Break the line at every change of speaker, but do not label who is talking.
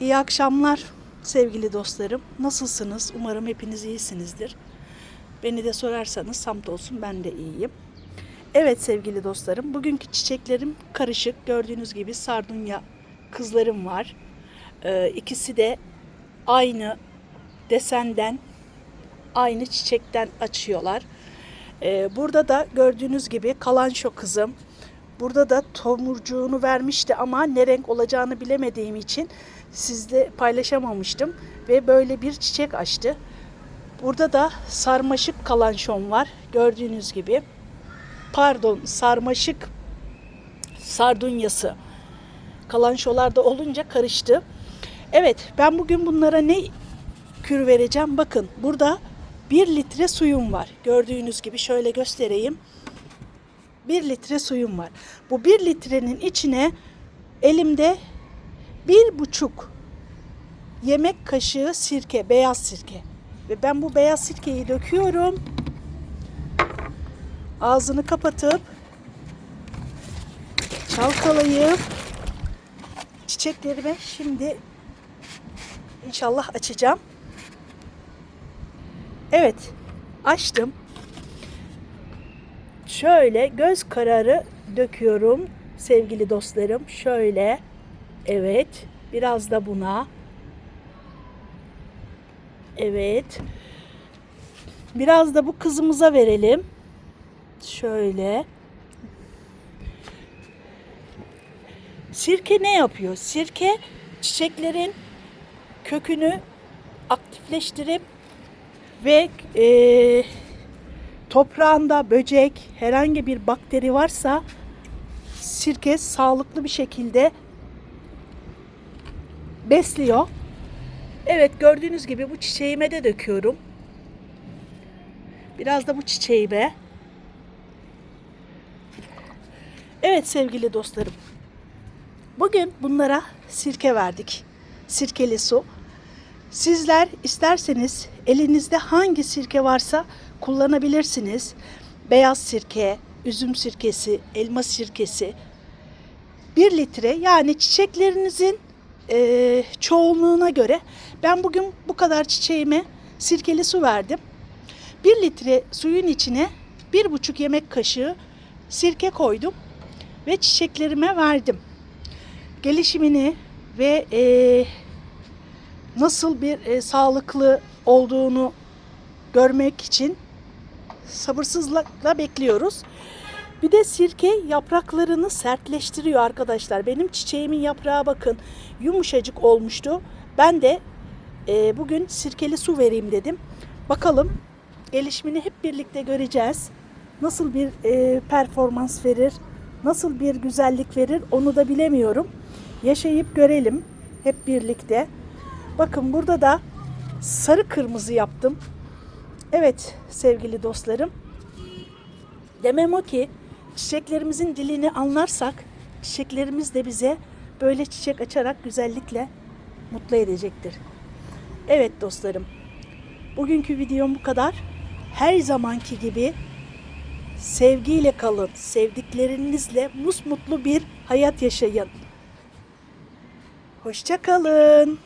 İyi akşamlar sevgili dostlarım. Nasılsınız? Umarım hepiniz iyisinizdir. Beni de sorarsanız hamdolsun ben de iyiyim. Evet sevgili dostlarım, bugünkü çiçeklerim karışık. Gördüğünüz gibi sardunya kızlarım var. Ee, ikisi de aynı desenden, aynı çiçekten açıyorlar. Ee, burada da gördüğünüz gibi kalanşo kızım. Burada da tomurcuğunu vermişti ama ne renk olacağını bilemediğim için sizle paylaşamamıştım. Ve böyle bir çiçek açtı. Burada da sarmaşık kalanşon var gördüğünüz gibi. Pardon sarmaşık sardunyası. Kalanşolarda olunca karıştı. Evet ben bugün bunlara ne kür vereceğim? Bakın burada 1 litre suyum var. Gördüğünüz gibi şöyle göstereyim. 1 litre suyum var. Bu 1 litrenin içine elimde bir buçuk yemek kaşığı sirke, beyaz sirke. Ve ben bu beyaz sirkeyi döküyorum. Ağzını kapatıp çalkalayıp çiçeklerimi şimdi inşallah açacağım. Evet, açtım. Şöyle göz kararı döküyorum sevgili dostlarım. Şöyle. Evet. Biraz da buna. Evet. Biraz da bu kızımıza verelim. Şöyle. Sirke ne yapıyor? Sirke çiçeklerin kökünü aktifleştirip ve eee toprağında böcek, herhangi bir bakteri varsa sirke sağlıklı bir şekilde besliyor. Evet gördüğünüz gibi bu çiçeğime de döküyorum. Biraz da bu çiçeğime. Evet sevgili dostlarım. Bugün bunlara sirke verdik. Sirkeli su. Sizler isterseniz elinizde hangi sirke varsa kullanabilirsiniz. Beyaz sirke, üzüm sirkesi, elma sirkesi. 1 litre yani çiçeklerinizin e, çoğunluğuna göre ben bugün bu kadar çiçeğime sirkeli su verdim. 1 litre suyun içine 1,5 yemek kaşığı sirke koydum ve çiçeklerime verdim. Gelişimini ve e, nasıl bir e, sağlıklı olduğunu görmek için sabırsızlıkla bekliyoruz. Bir de sirke yapraklarını sertleştiriyor arkadaşlar. Benim çiçeğimin yaprağı bakın yumuşacık olmuştu. Ben de e, bugün sirkeli su vereyim dedim. Bakalım gelişimini hep birlikte göreceğiz. Nasıl bir e, performans verir, nasıl bir güzellik verir onu da bilemiyorum. Yaşayıp görelim hep birlikte. Bakın burada da sarı kırmızı yaptım. Evet sevgili dostlarım. Demem o ki çiçeklerimizin dilini anlarsak çiçeklerimiz de bize böyle çiçek açarak güzellikle mutlu edecektir. Evet dostlarım. Bugünkü videom bu kadar. Her zamanki gibi sevgiyle kalın. Sevdiklerinizle musmutlu bir hayat yaşayın. Hoşça kalın.